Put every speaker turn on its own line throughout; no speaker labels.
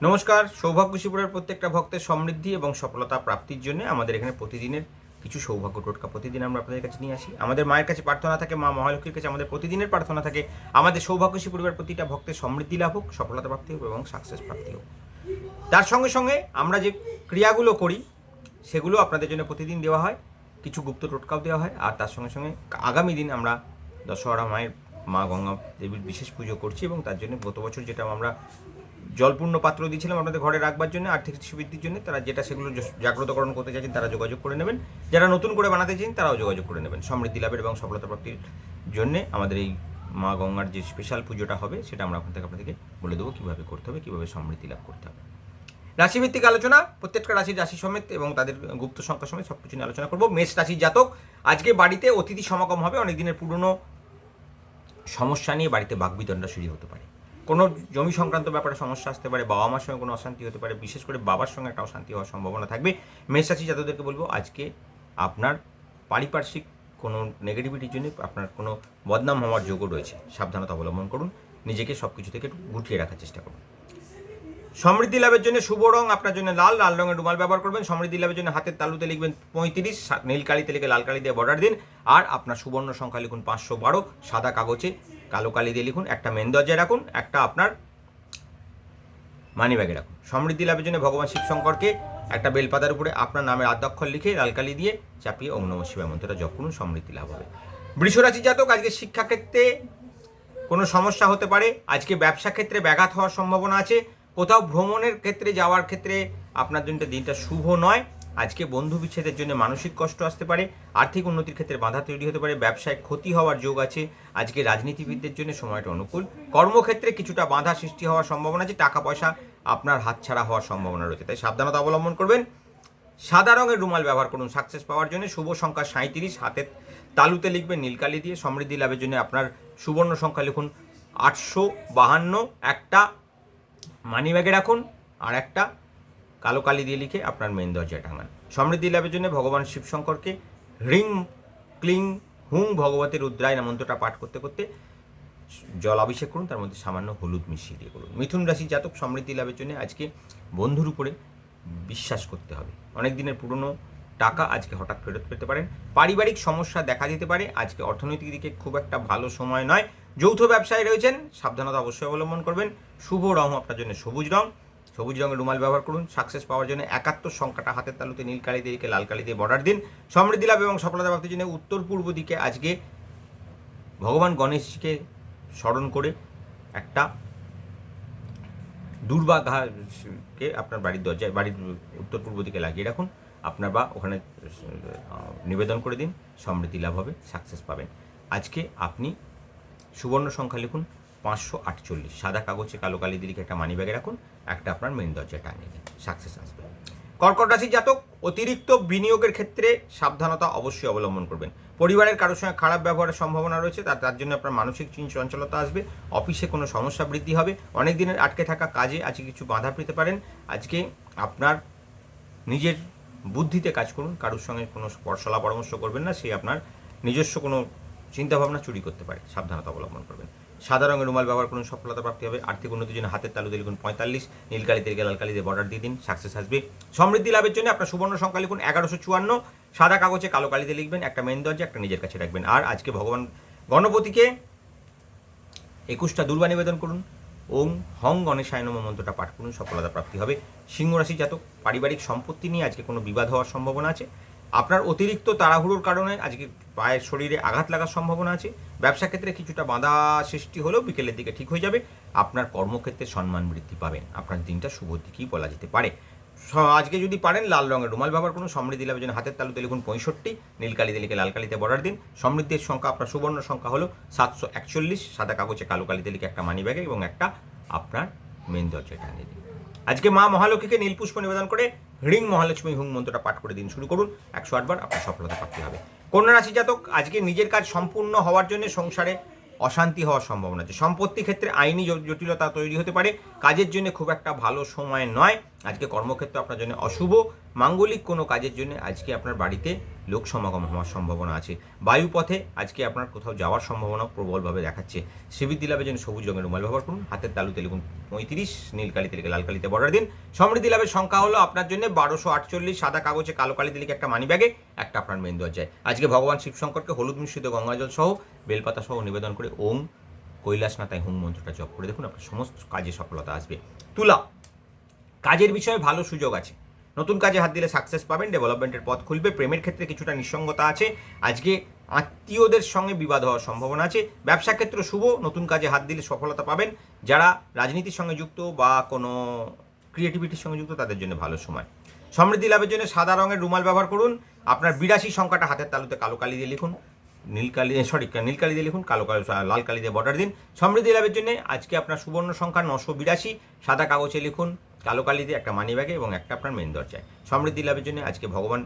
নমস্কার সৌভাগ্য শিবিরের প্রত্যেকটা ভক্তের সমৃদ্ধি এবং সফলতা প্রাপ্তির জন্য আমাদের এখানে প্রতিদিনের কিছু সৌভাগ্য টোটকা প্রতিদিন আমরা আপনাদের কাছে নিয়ে আসি। আমাদের মায়ের কাছে প্রার্থনা থাকে, মা মহালক্ষ্মীর কাছে আমাদের প্রতিদিনের প্রার্থনা থাকে। আমাদের সৌভাগ্যশী পরিবার প্রতিটা ভক্তের সমৃদ্ধি লাভ হোক, সফলতা প্রাপ্তি হোক এবং সাকসেস প্রাপ্তি হোক। তার সঙ্গে সঙ্গে আমরা যে ক্রিয়াগুলো করি, সেগুলো আপনাদের জন্য প্রতিদিন দেওয়া হয়। কিছু গুপ্ত টোটকাও দেওয়া হয়। আর তার সঙ্গে সঙ্গে আগামী দিন আমরা দশহরা মায়ের মা গঙ্গা দেবীর বিশেষ পুজো করছি এবং তার জন্য গত বছর যেটা আমরা জলপূর্ণ পাত্র দিয়েছিলাম আপনাদের ঘরে রাখবার জন্য, আর্থিক সুবৃদ্ধির জন্য। তারা যেটা সেগুলো জাগ্রতকরণ করতে চাইছেন, তারা যোগাযোগ করে নেবেন। যারা নতুন করে বানাতে চান তারাও যোগাযোগ করে নেবেন। সমৃদ্ধি লাভের এবং সফলতা প্রাপ্তির জন্য আমাদের এই মা গঙ্গার যে স্পেশাল পুজোটা হবে, সেটা আমরা আপনাদের আপনাদেরকে বলে দেবো কীভাবে করতে হবে, কীভাবে সমৃদ্ধি লাভ করতে হবে। রাশিভিত্তিক আলোচনা, প্রত্যেকটা রাশির রাশি সমেত এবং তাদের গুপ্ত সংখ্যা সমেত সব কিছু নিয়ে আলোচনা করব। মেষ রাশির জাতক, আজকে বাড়িতে অতিথি সমাগম হবে অনেক দিনের পুরনো সমস্যা নিয়ে বাড়িতে বাগবিতণ্ডা শুরু হতে পারে। কোনো জমি সংক্রান্ত ব্যাপারে সমস্যা আসতে পারে, বাবা মার সঙ্গে কোনো অশান্তি হতে পারে, বিশেষ করে বাবার সঙ্গে একটা অশান্তি হওয়ার সম্ভাবনা থাকবে। মেষ রাশি জাতকদেরকে বলব, আজকে আপনার পারিপার্শ্বিক কোনো নেগেটিভিটির জন্য আপনার কোনো বদনাম হওয়ার যোগও রয়েছে। সাবধানতা অবলম্বন করুন, নিজেকে সব কিছু থেকে একটু গুটিয়ে রাখার চেষ্টা করুন। সমৃদ্ধি লাভের জন্য শুভ রং, আপনার জন্য লাল লাল রঙের রুমাল ব্যবহার করবেন। সমৃদ্ধি লাভের জন্য হাতের তালুতে লিখবেন পঁয়ত্রিশ নীল কালিতে লিখে লাল কালি দিয়ে বর্ডার দিন। আর আপনার সুবর্ণ সংখ্যা লিখুন পাঁচশো বারো, সাদা কাগজে কালো কালি দিয়ে লিখুন, একটা মেন দরজায় রাখুন, একটা আপনার মানি ব্যাগে রাখুন। সমৃদ্ধি লাভের জন্য ভগবান শিবশঙ্করকে একটা বেলপাতার উপরে আপনার নামের আদ্যক্ষর লিখে লাল কালি দিয়ে চাপিয়ে ওম নম শিবায় মন্ত্রটা জপ করুন, সমৃদ্ধি লাভ হবে। বৃষরাশি জাতক, আজকে শিক্ষাক্ষেত্রে কোনো সমস্যা হতে পারে। আজকে ব্যবসা ক্ষেত্রে ব্যাঘাত হওয়ার সম্ভাবনা আছে। কোথাও ভ্রমণের ক্ষেত্রে, যাওয়ার ক্ষেত্রে আপনার দিনটা দিনটা শুভ নয়। আজকে বন্ধু বিচ্ছেদের জন্য মানসিক কষ্ট আসতে পারে, আর্থিক উন্নতির ক্ষেত্রে বাধা তৈরি হতে পারে, ব্যবসায় ক্ষতি হওয়ার যোগ আছে। আজকে রাজনীতিবিদদের জন্য সময়টা অনুকূল। কর্মক্ষেত্রে কিছুটা বাধা সৃষ্টি হওয়ার সম্ভাবনা আছে টাকা পয়সা আপনার হাতছাড়া হওয়ার সম্ভাবনা রয়েছে। তাই সাবধানতা অবলম্বন করবেন। সাদা রঙের রুমাল ব্যবহার করুন সাকসেস পাওয়ার জন্য। শুভ সংখ্যা সাঁত্রিশ হাতের তালুতে লিখবেন নীলকালি দিয়ে। সমৃদ্ধি লাভের জন্য আপনার সুবর্ণ সংখ্যা লিখুন আটশো বাহান্ন। একটা মানি ব্যাগে রাখুন, আর একটা কালো কালি দিয়ে লিখে আপনার মেন দরজায় টাঙান। সমৃদ্ধি লাভের জন্য ভগবান শিবশঙ্করকে হ্রিং, ক্লিং, হুং ভগবতের রুদ্রায় মন্ত্রটা পাঠ করতে করতে জল অভিষেক করুন, তার মধ্যে সামান্য হলুদ মিশিয়ে দিয়ে করুন। মিথুন রাশি জাতক সমৃদ্ধি লাভের জন্য আজকে বন্ধুর উপরে বিশ্বাস করতে হবে। অনেক দিনের পুরনো টাকা আজকে হঠাৎ ফেরত পেতে পারেন। পারিবারিক সমস্যা দেখা দিতে পারে, আজকে অর্থনৈতিক দিকে খুব একটা ভালো সময় নয়। যৌথ ব্যবসায় রয়েছেন, সাবধানতা অবশ্যই অবলম্বন করবেন। শুভ রং আপনার জন্য সবুজ রং। সবুজ রঙের রুমাল ব্যবহার করুন। সাকসেস পাওয়ার জন্য একাত্তর সংখ্যাটা হাতের তালুতে, নীল কালি দিয়ে লাল দিয়ে বর্ডার দিন। সমৃদ্ধি লাভ এবং সফলতা প্রাপ্তির জন্য উত্তর পূর্ব দিকে আজকে ভগবান গণেশকে স্মরণ করে একটা দুর্বা ঘাসকে আপনার বাড়ির দরজায়, বাড়ির উত্তর পূর্ব দিকে লাগিয়ে রাখুন। আপনার বা ওখানে নিবেদন করে দিন। সমৃদ্ধি লাভ হবে সাকসেস পাবেন। আজকে আপনি সুবর্ণ সংখ্যা লিখুন। পাঁচশো আটচল্লিশ। সাদা কাগজে কালো কালি দিয়ে লিখে একটা মানি ব্যাগে রাখুন, একটা আপনার মেন দরজায় টাঙিয়ে দিন সাকসেস আসবে। কর্কট রাশির জাতক, অতিরিক্ত বিনিয়োগের ক্ষেত্রে সাবধানতা অবশ্যই অবলম্বন করবেন। পরিবারের কারোর সঙ্গে খারাপ ব্যবহারের সম্ভাবনা রয়েছে, তার তার জন্য আপনার মানসিক চঞ্চলতা আসবে, অফিসে কোনো সমস্যা বৃদ্ধি হবে, অনেক দিনের আটকে থাকা কাজে আজকে কিছু বাধা পেতে পারেন। আজকে আপনার নিজের বুদ্ধিতে কাজ করুন, কারোর সঙ্গে কোনো সলা পরামর্শ করবেন না, সে আপনার নিজস্ব কোনো চিন্তাভাবনা চুরি করতে পারে। সাবধানতা অবলম্বন করবেন। সাদা রঙের রুমাল ব্যবহার করুন, সফলতা প্রাপ্তি হবে। আর্থিক উন্নতির জন্য হাতের তালু দিয়ে লিখুন পঁয়তাল্লিশ নীলকালি কালি দিয়ে বর্ডার দিয়ে দিন সাকসেস আসবে। সমৃদ্ধি লাভের জন্য আপনার সুবর্ণ সংখ্যা লিখুন এগারোশো চুয়ান্ন, সাদা কাগজে কালো কালিতে লিখবেন, একটা মেন দরজা, একটা নিজের কাছে রাখবেন। আর আজকে ভগবান গণপতিকে একুশটা দুর্বা নিবেদন করুন। ওম হং গণেশায় নম মন্ত্রটা পাঠ করুন, সফলতা প্রাপ্তি হবে। সিংহ রাশি জাতক, পারিবারিক সম্পত্তি নিয়ে আজকে কোনো বিবাদ হওয়ার সম্ভাবনা আছে? আপনার অতিরিক্ত তাড়াহুড়োর কারণে আজকে পায়ের শরীরে আঘাত লাগার সম্ভাবনা আছে। ব্যবসা ক্ষেত্রে কিছুটা বাধা সৃষ্টি হলেও বিকেলের দিকে ঠিক হয়ে যাবে। আপনার কর্মক্ষেত্রে সম্মান বৃদ্ধি পাবেন। আপনার দিনটা শুভ দিকেই বলা যেতে পারে। আজকে যদি পারেন, লাল রঙের রুমাল ব্যবহার করুন। সমৃদ্ধি লাভের জন্য হাতের তালুতে লিখুন পঁয়ষট্টি নীলকালিতে লিখে লাল কালিতে বর্ডার দিন। সমৃদ্ধির সংখ্যা আপনার সুবর্ণ সংখ্যা হলো সাতশো একচল্লিশ। সাদা কাগজে কালো কালিতে লিখে একটা মানি ব্যাগে এবং একটা আপনার মেন দরজায় টানিয়ে দিন। আজকে মা মহালক্ষীকে নীলপুষ্প নিবেদন করে হৃং মহালক্ষ্মী হুং মন্ত্রটা পাঠ করে দিন শুরু করুন। একশো আটবার আপনার সফলতা প্রাপ্তি হবে। কন্যা রাশি জাতক, আজকে নিজের কাজ সম্পূর্ণ হওয়ার জন্য সংসারে অশান্তি হওয়ার সম্ভাবনা আছে। সম্পত্তি ক্ষেত্রে আইনি জটিলতা তৈরি হতে পারে। কাজের জন্য খুব একটা ভালো সময় নয়। আজকে কর্মক্ষেত্রে আপনার জন্য অশুভ। মাঙ্গলিক কোনো কাজের জন্য আজকে আপনার বাড়িতে লোক সমাগম হওয়ার সম্ভাবনা আছে। বায়ুপথে আজকে আপনার কোথাও যাওয়ার সম্ভাবনা প্রবলভাবে দেখাচ্ছে। শ্রীবৃদ্ধি লাভের জন্য সবুজ রঙের রুমাল ব্যবহার করুন। হাতের তালুতে লিখুন পঁয়ত্রিশ, নীল কালিতে লিখে লাল কালিতে বর্ডার দিন। সমৃদ্ধি লাভের সংখ্যা হলো আপনার জন্য বারোশো আটচল্লিশ, সাদা কাগজে কালো কালিতে লিখে একটা মানি ব্যাগে একটা আপনার মেন যায় আজকে ভগবান শিবশঙ্করকে হলুদ মিশ্রিত গঙ্গাজল সহ বেলপাতা সহ নিবেদন করে ওম কৈলাসনাথায় হুম মন্ত্রটা জপ করে দেখুন আপনার সমস্ত কাজে সফলতা আসবে। তুলা কাজের বিষয়ে ভালো সুযোগ আছে। নতুন কাজে হাত দিলে সাকসেস পাবেন ডেভেলপমেন্টের পথ খুলবে, প্রেমের ক্ষেত্রে কিছুটা নিঃসঙ্গতা আছে। আজকে আত্মীয়দের সঙ্গে বিবাদ হওয়ার সম্ভাবনা আছে। ব্যবসা ক্ষেত্র শুভ, নতুন কাজে হাত দিলে সফলতা পাবেন। যারা রাজনীতির সঙ্গে যুক্ত বা কোনো ক্রিয়েটিভিটির সঙ্গে যুক্ত, তাদের জন্য ভালো সময়। সমৃদ্ধি লাভের জন্য সাদা রঙের রুমাল ব্যবহার করুন। আপনার বিরাশি সংখ্যাটা হাতের তালুতে কালো কালি দিয়ে লিখুন। নীলকালি সরি নীলকালি দিয়ে লিখুন, কালো কালো, লাল কালি দিয়ে বর্ডার দিন। সমৃদ্ধি লাভের জন্য আজকে আপনার সুবর্ণ সংখ্যা নশো বিরাশি। সাদা কাগজে লিখুন। কালো কালি দিয়ে একটা মানি ব্যাগে এবং একটা আপনার মেন দরজায়। সমৃদ্ধি লাভের জন্য আজকে ভগবান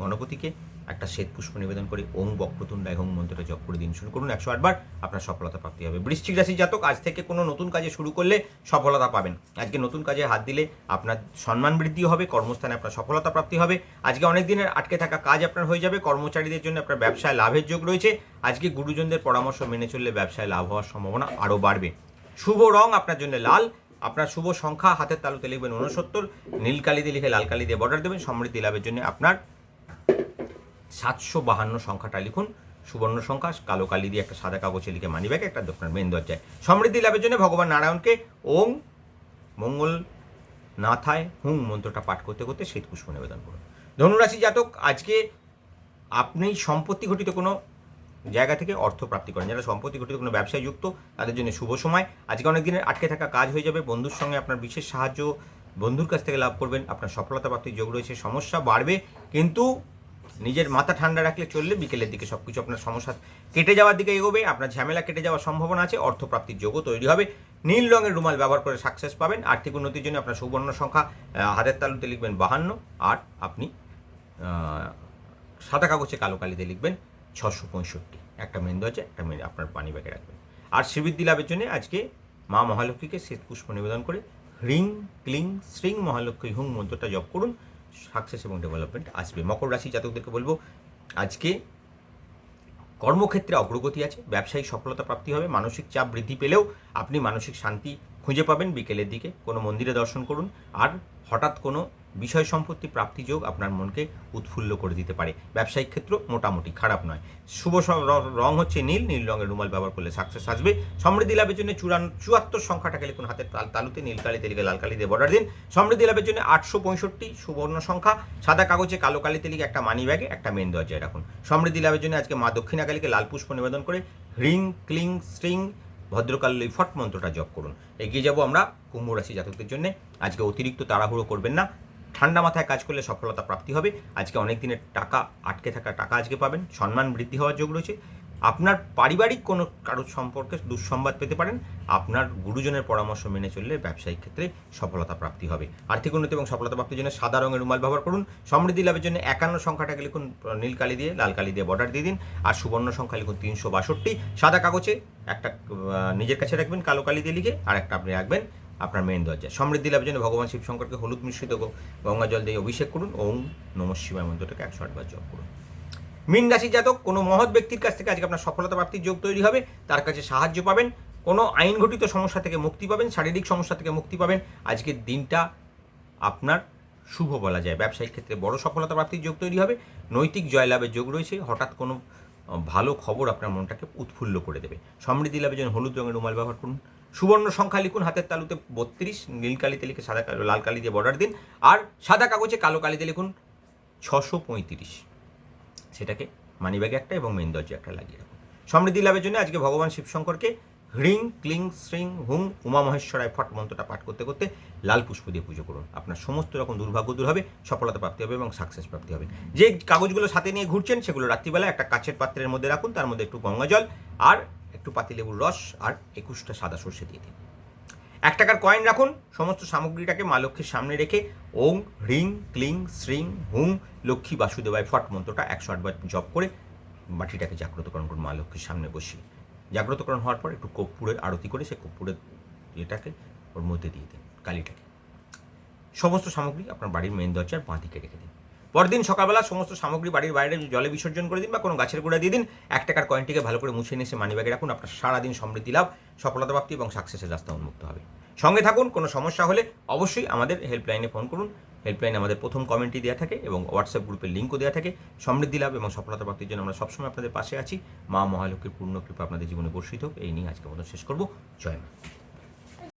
গণপতিকে একটা শ্বেত পুষ্প নিবেদন করে। ওং বক্রতুণ্ডায় হোম মন্ত্রটা জপ করে দিন শুরু করুন। একশো আটবার আপনার সফলতা প্রাপ্তি হবে। বৃশ্চিক রাশি জাতক, আজ থেকে কোনো নতুন কাজে শুরু করলে সফলতা পাবেন। আজকে নতুন কাজে হাত দিলে আপনার সম্মান বৃদ্ধি হবে, কর্মস্থানে আপনার সফলতা প্রাপ্তি হবে। আজকে অনেক দিনের আটকে থাকা কাজ আপনার হয়ে যাবে। কর্মচারীদের জন্য আপনার ব্যবসায় লাভের যোগ রয়েছে। আজকে গুরুজনদের পরামর্শ মেনে চললে ব্যবসায় লাভ হওয়ার সম্ভাবনা আরও বাড়বে। শুভ রং আপনার জন্য লাল। আপনার শুভ সংখ্যা হাতের তালুতে লিখবেন উনসত্তর নীল কালি দিয়ে লিখে লাল কালি দিয়ে বর্ডার দেবেন, সমৃদ্ধি লাভের জন্য আপনার সাতশো বাহান্ন সংখ্যাটা লিখুন। সুবর্ণ সংখ্যা, কালো কালি দিয়ে একটা সাদা কাগজে লিখে মানি ব্যাগে একটা আপনার মেন দরজায়। সমৃদ্ধি লাভের জন্য ভগবান নারায়ণকে ওং মঙ্গল, নাথায়, হুং মন্ত্রটা পাঠ করতে করতে শীত পুষ্প নিবেদন করুন। ধনুরাশি জাতক, আজকে আপনি সম্পত্তি ঘটিত কোনো জায়গা থেকে অর্থ প্রাপ্তি করেন। যারা সম্পত্তি ঘটিত কোনো ব্যবসায় যুক্ত, তাদের জন্য শুভ সময়। আজকে অনেক দিনের আটকে থাকা কাজ হয়ে যাবে। বন্ধুর সঙ্গে আপনার বিশেষ সাহায্য, বন্ধুর কাছ থেকে লাভ করবেন। আপনার সফলতা প্রাপ্তির যোগ রয়েছে, সমস্যা বাড়বে। কিন্তু নিজের মাথা ঠান্ডা রাখলে চললে বিকেলের দিকে সব কিছু আপনার সমস্যা কেটে যাওয়ার দিকে এগোবে। আপনার ঝামেলা কেটে যাওয়ার সম্ভাবনা আছে। অর্থপ্রাপ্তির যোগও তৈরি হবে। নীল রঙের রুমাল ব্যবহার করে সাকসেস পাবেন। আর্থিক উন্নতির জন্য আপনার সুবর্ণ সংখ্যা হাতের তালুতে লিখবেন বাহান্ন। আর আপনি সাদা কাগজে কালো কালিতে লিখবেন। ছশো পঁয়ষট্টি। একটা মেন্দু আছে একটা মেন আপনার পানি ব্যাগে রাখবেন। আর শ্রীবৃদ্ধি লাভের জন্য আজকে মা মহালক্ষ্মীকে শ্বেত পুষ্প নিবেদন করে হ্রিং ক্লিং শ্রিং মহালক্ষ্মী হুং মন্ত্রটা জপ করুন। সাকসেস এবং ডেভেলপমেন্ট আসবে। মকর রাশি জাতকদেরকে বলব, আজকে কর্মক্ষেত্রে অগ্রগতি আছে, ব্যবসায়িক সফলতা প্রাপ্তি হবে, মানসিক চাপ বৃদ্ধি পেলেও আপনি মানসিক শান্তি খুঁজে পাবেন বিকেলের দিকে। কোনো মন্দিরে দর্শন করুন। আর হঠাৎ কোনো বিষয় সম্পত্তি প্রাপ্তি যোগ আপনার মনকে উৎফুল্ল করে দিতে পারে। ব্যবসায়িক ক্ষেত্র মোটামুটি খারাপ নয়। শুভ র- হচ্ছে নীল নীল রঙের রুমাল ব্যবহার করলে সাকসেস আসবে। সমৃদ্ধি লাভের জন্য চুরান, চুয়াত্তর সংখ্যাটাকে লিখুন হাতের তাল, তালুতে নীল কালিতে লিখে লাল কালি দিয়ে বর্ডার দিন। সমৃদ্ধি লাভের জন্য আটশো পঁয়ষট্টি সুবর্ণ সংখ্যা, সাদা কাগজে কালো কালিতে লিখে একটা মানি ব্যাগে একটা মেন দরজায় রাখুন। সমৃদ্ধি লাভের জন্য আজকে মা দক্ষিণাকালীকে লাল পুষ্প নিবেদন করে হ্রিং ক্লিং, স্ট্রিং, ভদ্রকাল ফট মন্ত্রটা জপ করুন। এগিয়ে যাব আমরা কুম্ভ রাশি জাতকদের জন্য। আজকে অতিরিক্ত তাড়াহুড়ো করবেন না। ঠান্ডা মাথায় কাজ করলে সফলতা প্রাপ্তি হবে। আজকে অনেক দিনের টাকা, আটকে থাকা টাকা আজকে পাবেন। সম্মান বৃদ্ধি হওয়ার যোগ রয়েছে। আপনার পারিবারিক কোনো কারোর সম্পর্কে দুঃসংবাদ পেতে পারেন। আপনার গুরুজনের পরামর্শ মেনে চললে ব্যবসায়িক ক্ষেত্রে সফলতা প্রাপ্তি হবে। আর্থিক উন্নতি এবং সফলতা প্রাপ্তির জন্য সাদা রঙের রুমাল ব্যবহার করুন। সমৃদ্ধি লাভের জন্য একান্ন সংখ্যাটাকে লিখুন, নীল কালি দিয়ে, লাল কালি দিয়ে বর্ডার দিয়ে দিন। আর সুবর্ণ সংখ্যা লিখুন তিনশো বাষট্টি। সাদা কাগজে একটা নিজের কাছে রাখবেন, কালো কালি দিয়ে লিখে আর একটা আপনি রাখবেন। আপনার মেন দরজা। সমৃদ্ধি লাভের জন্য ভগবান শিব শঙ্করকে হলুদ মিশ্রিত গঙ্গা জল দিয়ে অভিষেক করুন। ওম নম শিবায় মন্ত্রটাকে একশো আটবার জপ করুন। মীন রাশি জাতক, কোনো মহৎ ব্যক্তির কাছ থেকে আজকে আপনার সফলতা প্রাপ্তির যোগ তৈরি হবে। তার কাছে সাহায্য পাবেন। কোনো আইন ঘটিত সমস্যা থেকে মুক্তি পাবেন। শারীরিক সমস্যা থেকে মুক্তি পাবেন। আজকের দিনটা আপনার শুভ বলা যায়। ব্যবসায়িক ক্ষেত্রে বড় সফলতা প্রাপ্তির যোগ তৈরি হবে। নৈতিক জয়লাভের যোগ রয়েছে। হঠাৎ কোনো ভালো খবর আপনার মনটাকে উৎফুল্ল করে দেবে। সমৃদ্ধি লাভের জন্য হলুদ রঙের রুমাল ব্যবহার করুন। সুবর্ণ সংখ্যা লিখুন হাতের তালুতে বত্রিশ নীল কালিতে লিখে সাদা কালো লাল কালি দিয়ে বর্ডার দিন। আর সাদা কাগজে কালো কালিতে লিখুন ছশো পঁয়ত্রিশ। সেটাকে মানিব্যাগে একটা এবং মেন দরজা একটা লাগিয়ে রাখুন। সমৃদ্ধি লাভের জন্য আজকে ভগবান শিবশঙ্করকে হ্রিং, ক্লিং, শ্রিং, হুং, উমা মহেশ্বরায় ফট মন্ত্রটা পাঠ করতে করতে লাল পুষ্প দিয়ে পুজো করুন। আপনার সমস্ত রকম দুর্ভাগ্য দূর হবে, সফলতা প্রাপ্তি হবে এবং সাকসেস প্রাপ্তি হবে। যে কাগজগুলো সাথে নিয়ে ঘুরছেন, সেগুলো রাত্রিবেলা একটা কাছের পাত্রের মধ্যে রাখুন, তার মধ্যে একটু গঙ্গা জল। আর একটু পাতিলেবুর রস আর একুশটা সাদা সর্ষে দিয়ে দিন। এক টাকার কয়েন রাখুন, সমস্ত সামগ্রীটাকে মা লক্ষ্মীর সামনে রেখে ওং হ্রিং ক্লিং, শ্রিং, হুং, লক্ষ্মী বাসুদেবায় ফট মন্ত্রটা একশো আটবার জপ করে বাটিটাকে জাগ্রতকরণ করুন মা লক্ষ্মীর সামনে বসিয়ে। জাগ্রতকরণ হওয়ার পর একটু কর্পূরের আরতি করে সে কর্পূরের এটাকে ওর মধ্যে দিয়ে দিন, কালিটাকে। সমস্ত সামগ্রী আপনার বাড়ির মেন দরজার বাঁ দিকে রেখে দিন। পরদিন সকালবেলা সমস্ত সামগ্রী বাড়ির বাইরে জলে বিসর্জন করে দিন বা কোনো গাছের গোড়া দিয়ে দিন। এক টাকার কয়েনটিকে ভালো করে মুছে নিয়ে এসে মানিব্যাগে রাখুন। আপনার সারাদিন সমৃদ্ধি লাভ, সফলতা প্রাপ্তি এবং সাকসেসের রাস্তা উন্মুক্ত হবে। সঙ্গে থাকুন, কোনো সমস্যা হলে অবশ্যই আমাদের হেল্পলাইনে ফোন করুন। হেল্পলাইনে আমাদের প্রথম কমেন্টই দেওয়া থাকে এবং হোয়াটসঅ্যাপ গ্রুপের লিঙ্কও দেওয়া থাকে। সমৃদ্ধি লাভ এবং সফলতা প্রাপ্তির জন্য আমরা সবসময় আপনাদের পাশে আছি। মা মহালক্ষ্মীর পূর্ণ কৃপা আপনাদের জীবনে বর্ষিত হোক। এই নিয়ে আজকে মতো শেষ করব। জয় মা।